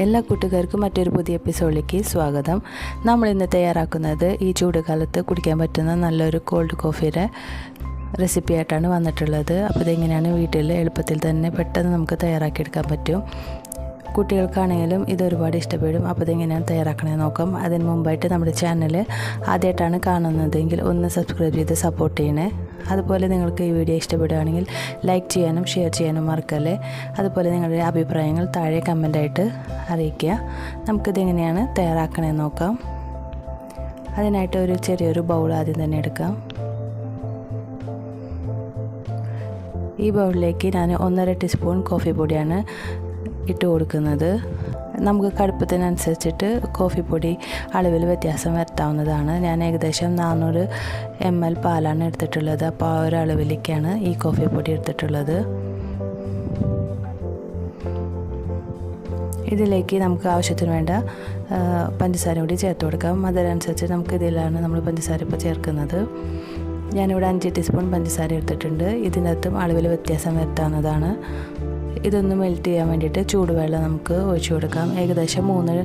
എല്ലാ കൂട്ടുകാർക്കും മറ്റൊരു പുതിയ എപ്പിസോഡിലേക്ക് സ്വാഗതം. നമ്മൾ ഇന്ന് തയ്യാറാക്കുന്നത് ഈ ചൂടുകാലത്ത് കുടിക്കാൻ പറ്റുന്ന നല്ലൊരു കോൾഡ് കോഫിയുടെ റെസിപ്പി ആയിട്ടാണ് വന്നിട്ടുള്ളത്. അപ്പോൾ ഇതെങ്ങനെയാണ് വീട്ടിൽ എളുപ്പത്തിൽ തന്നെ പെട്ടെന്ന് നമുക്ക് തയ്യാറാക്കിയെടുക്കാൻ പറ്റും? കുട്ടികൾക്കാണെങ്കിലും ഇത് ഒരുപാട് ഇഷ്ടപ്പെടും. അപ്പോൾ ഇതെങ്ങനെയാണ് തയ്യാറാക്കണേ നോക്കാം. അതിന് മുമ്പായിട്ട് നമ്മുടെ ചാനൽ ആദ്യമായിട്ടാണ് കാണുന്നതെങ്കിൽ ഒന്ന് സബ്സ്ക്രൈബ് ചെയ്ത് സപ്പോർട്ട് ചെയ്യണേ. അതുപോലെ നിങ്ങൾക്ക് ഈ വീഡിയോ ഇഷ്ടപ്പെടുകയാണെങ്കിൽ ലൈക്ക് ചെയ്യാനും ഷെയർ ചെയ്യാനും മറക്കല്ലേ. അതുപോലെ നിങ്ങളുടെ അഭിപ്രായങ്ങൾ താഴെ കമന്റായിട്ട് അറിയിക്കുക. നമുക്കിതെങ്ങനെയാണ് തയ്യാറാക്കണേ നോക്കാം. അതിനായിട്ട് ഒരു ചെറിയൊരു ബൗൾ ആദ്യം തന്നെ എടുക്കാം. ഈ ബൗളിലേക്ക് ഞാൻ ഒന്നര ടീസ്പൂൺ കോഫി പൊടിയാണ് ഇട്ട് കൊടുക്കുന്നത്. നമുക്ക് കടുപ്പത്തിനനുസരിച്ചിട്ട് കോഫി പൊടി അളവിൽ വ്യത്യാസം വരുത്താവുന്നതാണ്. ഞാൻ ഏകദേശം നാനൂറ് എം എൽ പാലാണ് എടുത്തിട്ടുള്ളത്. അപ്പോൾ ആ ഒരു അളവിലേക്കാണ് ഈ കോഫി പൊടി എടുത്തിട്ടുള്ളത്. ഇതിലേക്ക് നമുക്ക് ആവശ്യത്തിന് വേണ്ട പഞ്ചസാര കൂടി ചേർത്ത് കൊടുക്കാം. അതിനനുസരിച്ച് നമുക്ക് ഇതിലാണ് നമ്മൾ പഞ്ചസാര ഇപ്പോൾ ചേർക്കുന്നത്. ഞാനിവിടെ അഞ്ച് ടീസ്പൂൺ പഞ്ചസാര എടുത്തിട്ടുണ്ട്. ഇതിനകത്തും അളവിൽ വ്യത്യാസം വരുത്താവുന്നതാണ്. ഇതൊന്ന് മെൽറ്റ് ചെയ്യാൻ വേണ്ടിയിട്ട് ചൂടുവെള്ളം നമുക്ക് ഒഴിച്ചു കൊടുക്കാം. ഏകദേശം മൂന്ന്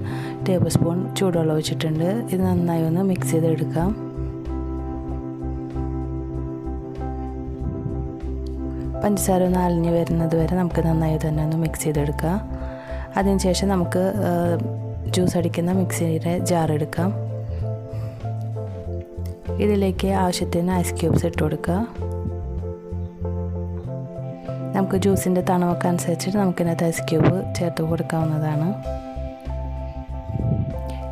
ടേബിൾ സ്പൂൺ ചൂടുവെള്ളം ഒഴിച്ചിട്ടുണ്ട്. ഇത് നന്നായി ഒന്ന് മിക്സ് ചെയ്തെടുക്കാം. പഞ്ചസാര ഒന്ന് അലിഞ്ഞ് വരുന്നത് വരെ നമുക്ക് നന്നായി തന്നെ ഒന്ന് മിക്സ് ചെയ്തെടുക്കാം. അതിനുശേഷം നമുക്ക് ജ്യൂസ് അടിക്കുന്ന മിക്സിയുടെ ജാർ എടുക്കാം. ഇതിലേക്ക് ആവശ്യത്തിന് ഐസ് ക്യൂബ്സ് ഇട്ട് കൊടുക്കുക നമുക്ക് ജ്യൂസിന്റെ തണവൊക്കെ അനുസരിച്ചിട്ട് നമുക്കിതിനകത്ത് ഐസ് ക്യൂബ് ചേർത്ത് കൊടുക്കാവുന്നതാണ്.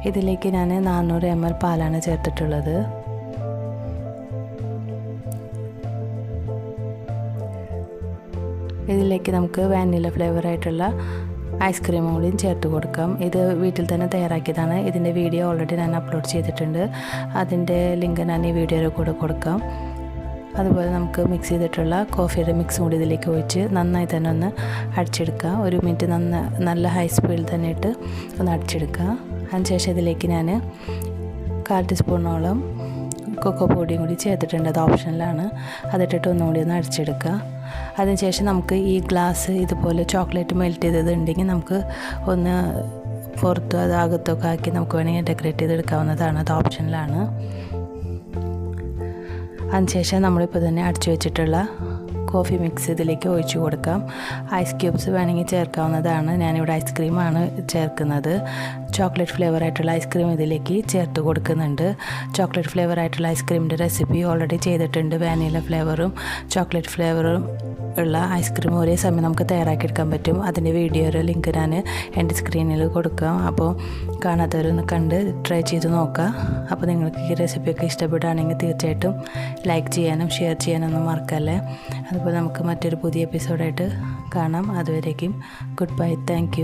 ഇതിലേക്ക് ഞാൻ നാനൂറ് എം എൽ പാലാണ് ചേർത്തിട്ടുള്ളത്. ഇതിലേക്ക് നമുക്ക് വാനില ഫ്ലേവറായിട്ടുള്ള ഐസ്ക്രീമും കൂടിയും ചേർത്ത് കൊടുക്കാം. ഇത് വീട്ടിൽ തന്നെ തയ്യാറാക്കിയതാണ്. ഇതിന്റെ വീഡിയോ ഓൾറെഡി ഞാൻ അപ്ലോഡ് ചെയ്തിട്ടുണ്ട്. അതിന്റെ ലിങ്ക് ഞാൻ ഈ വീഡിയോയിൽ കൂടെ കൊടുക്കാം. അതുപോലെ നമുക്ക് മിക്സ് ചെയ്തിട്ടുള്ള കോഫിയുടെ മിക്സും കൂടി ഇതിലേക്ക് ഒഴിച്ച് നന്നായി തന്നെ ഒന്ന് അടിച്ചെടുക്കുക. ഒരു മിനിറ്റ് നന്ന നല്ല ഹൈ സ്പീഡിൽ തന്നെ ഇട്ട് ഒന്ന് അടിച്ചെടുക്കുക. അതിനുശേഷം ഇതിലേക്ക് ഞാൻ കാൽ ടീസ്പൂണോളം കൊക്കോ പൊടിയും കൂടി ചേർത്തിട്ടുണ്ട്. അത് ഓപ്ഷനിലാണ് അതിട്ടിട്ട് ഒന്നുകൂടി ഒന്ന് അടിച്ചെടുക്കുക. അതിനുശേഷം നമുക്ക് ഈ ഗ്ലാസ് ഇതുപോലെ ചോക്ലേറ്റ് മെൽറ്റ് ചെയ്തത് ഉണ്ടെങ്കിൽ നമുക്ക് ഒന്ന് പുറത്തും അത് അകത്തൊക്കെ ആക്കി നമുക്ക് വേണമെങ്കിൽ ഡെക്കറേറ്റ് ചെയ്തെടുക്കാവുന്നതാണ്. അത് ഓപ്ഷനിലാണ് അതിനുശേഷം നമ്മളിപ്പോൾ തന്നെ അടിച്ചു വെച്ചിട്ടുള്ള കോഫി മിക്സ് ഇതിലേക്ക് ഒഴിച്ചു കൊടുക്കാം. ഐസ് ക്യൂബ്സ് വേണമെങ്കിൽ ചേർക്കാവുന്നതാണ്. ഞാനിവിടെ ഐസ്ക്രീമാണ് ചേർക്കുന്നത്. ചോക്ലേറ്റ് ഫ്ലേവർ ആയിട്ടുള്ള ഐസ്ക്രീം ഇതിലേക്ക് ചേർത്ത് കൊടുക്കുന്നുണ്ട്. ചോക്ലേറ്റ് ഫ്ലേവർ ആയിട്ടുള്ള ഐസ്ക്രീമിന്റെ റെസിപ്പി ഓൾറെഡി ചെയ്തിട്ടുണ്ട്. വാനില ഫ്ലേവറും ചോക്ലേറ്റ് ഫ്ലേവറും ഉള്ള ഐസ്ക്രീം ഒരേ സമയം നമുക്ക് തയ്യാറാക്കിയെടുക്കാൻ പറ്റും. അതിന്റെ വീഡിയോയുടെ ലിങ്ക് ഞാൻ എന്റെ സ്ക്രീനിൽ കൊടുക്കാം. അപ്പോൾ കാണാത്തവരൊന്ന് കണ്ട് ട്രൈ ചെയ്ത് നോക്കുക. അപ്പോൾ നിങ്ങൾക്ക് ഈ റെസിപ്പിയൊക്കെ ഇഷ്ടപ്പെടുകയാണെങ്കിൽ തീർച്ചയായിട്ടും ലൈക്ക് ചെയ്യാനും ഷെയർ ചെയ്യാനൊന്നും മറക്കല്ലേ. അതുപോലെ നമുക്ക് മറ്റൊരു പുതിയ എപ്പിസോഡായിട്ട് കാണാം. അതുവരേക്കും ഗുഡ് ബൈ താങ്ക്